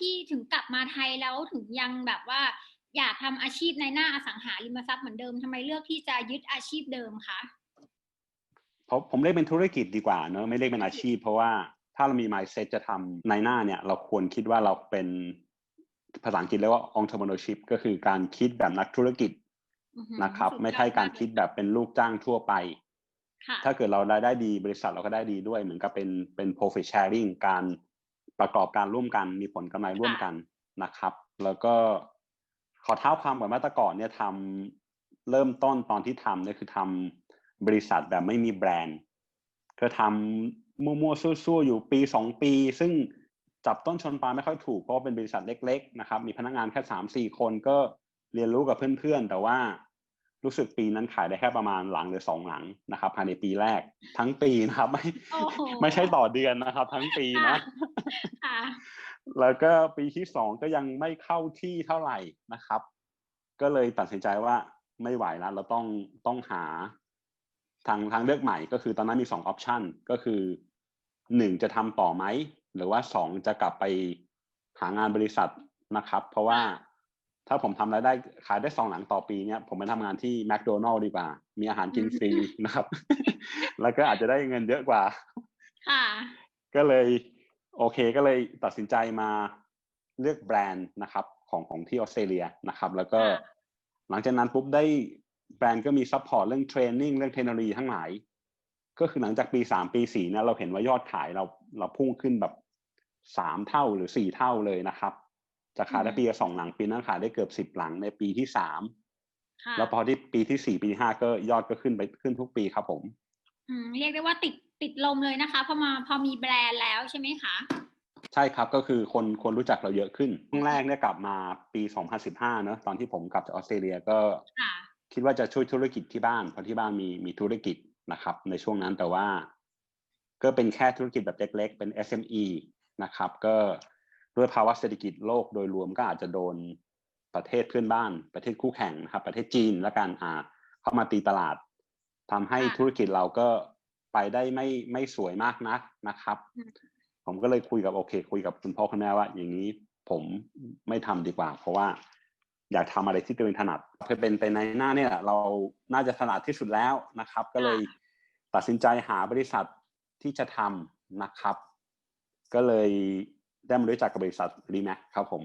ที่ถึงกลับมาไทยแล้วถึงยังแบบว่า อยากทำอาชีพในหน้าอสังหาริมทรัพย์เหมือนเดิมทำไมเลือกที่จะยึดอาชีพเดิมคะเพราะผมเรียกเป็นธุรกิจดีกว่าเนอะไม่เรียกเป็นอาชีพ เพราะว่าถ้าเรามี mindset จะทำในหน้าเนี่ย เราควรคิดว่าเราเป็นภาษาอังกฤษเรียกว่า entrepreneurship ก็คือการคิดแบบนักธุรกิจนะครับ ไม่ใช่การคิดแบบเป็นลูกจ้างทั่วไปถ้าเกิดเรารายได้ดีบริษัทเราก็ได้ดีด้วย เหมือนกับเป็นเป็น profit sharing การ ประกอบการร่วมกันมีผลกำไรร่วมกันนะครับ แล้วก็ขอเท้าความก่อนว่าแต่ก่อนเนี่ยทำเริ่มต้นตอนที่ทำเนี่ยคือทำบริษัทแบบไม่มีแบรนด์ก็ทำมั่วๆซั่วๆอยู่ปีสองปี ซึ่งจับต้นชนปลายไม่ค่อยถูกเพราะว่าเป็นบริษัทเล็ก ๆ นะครับ มีพนักงานแค่สามสี่คนก็เรียนรู้กับเพื่อนๆ แต่ว่า รู้สึกปีนั้นขายได้แค่ประมาณหลังหรือสองหลังนะครับภายในปีแรกทั้งปีนะครับ ไม่โอ้โหไม่ใช่ต่อเดือนนะครับ ทั้งปีนะค่ะแล้วก็ปีที่สองก็ยังไม่เข้าที่เท่าไหร่นะครับ ก็เลยตัดสินใจว่าไม่ไหวแล้วเราต้องต้องหาทางทางเลือกใหม่ก็คือตอนนั้นมีสองออปชันก็คือหนึ่งจะทำต่อไหม หรือว่าสองจะกลับไปหางานบริษัทนะครับ เพราะว่า ถ้าผมทำรายได้ขายได้สองหลังต่อปีเนี่ยผมไปทำงานที่แมคโดนัลล์ดีกว่า มีอาหารกินฟรีนะครับ แล้วก็อาจจะได้เงินเยอะกว่าค่ะก็เลยโอเคก็เลยตัดสินใจมาเลือกแบรนด์นะครับ ของของที่ออสเตรเลียนะครับ แล้วก็ค่ะหลังจากนั้นปุ๊บได้แบรนด์ก็มีซัพพอร์ตเรื่องเทรนนิ่งเรื่องเทคโนโลยีทั้งหลาย ก็คือหลังจากปีสามปีสี่เนี่ยเราเห็นว่ายอดขายเราเราพุ่งขึ้นแบบสามเท่าหรือสี่เท่าเลยนะครับ จะขายได้อืมปีละสองหลังปีนั้นขายได้เกือบสิบ10หลังในปีที่สามค่ะแล้วพอที่ปีที่สี่ปีที่ห้าก็ยอดก็ขึ้นไปขึ้นทุกปีครับผมอืมเรียกได้ว่าติดติดลมเลยนะคะพอมาพอมีแบรนด์แล้วใช่ไหมคะใช่ครับก็คือคนคนรู้จักเราเยอะขึ้นครั้งแรกเนี่ยกลับมาปี2015เนอะตอนที่ผมกลับจากออสเตรเลียก็ค่ะคิดว่าจะช่วยธุรกิจที่บ้านเพราะที่บ้านมีมีธุรกิจนะครับ ในช่วงนั้นแต่ว่า ก็เป็นแค่ธุรกิจแบบเล็กๆ เป็น SME นะครับ ก็ ด้วยภาวะเศรษฐกิจโลกโดยรวมก็อาจจะโดนประเทศเพื่อนบ้านประเทศคู่แข่งนะครับ ประเทศจีนและการอ่าเข้ามาตีตลาดทำให้ค่ะธุรกิจเราก็ไปได้ไม่ไม่สวยมากนักนะครับอืมผมก็เลยคุยกับโอเค คุยกับคุณพ่อคุณแม่ว่า อย่างนี้ผมไม่ทำดีกว่า เพราะว่า อยากทำอะไรที่ตัวเองถนัดเพื่อเป็นไปในหน้าเนี่ยเราน่าจะถนัดที่สุดแล้วนะครับ ก็เลยตัดสินใจหาบริษัทที่จะทำนะครับ ก็เลย ได้มารู้จักกับบริษัทรีแมคครับผม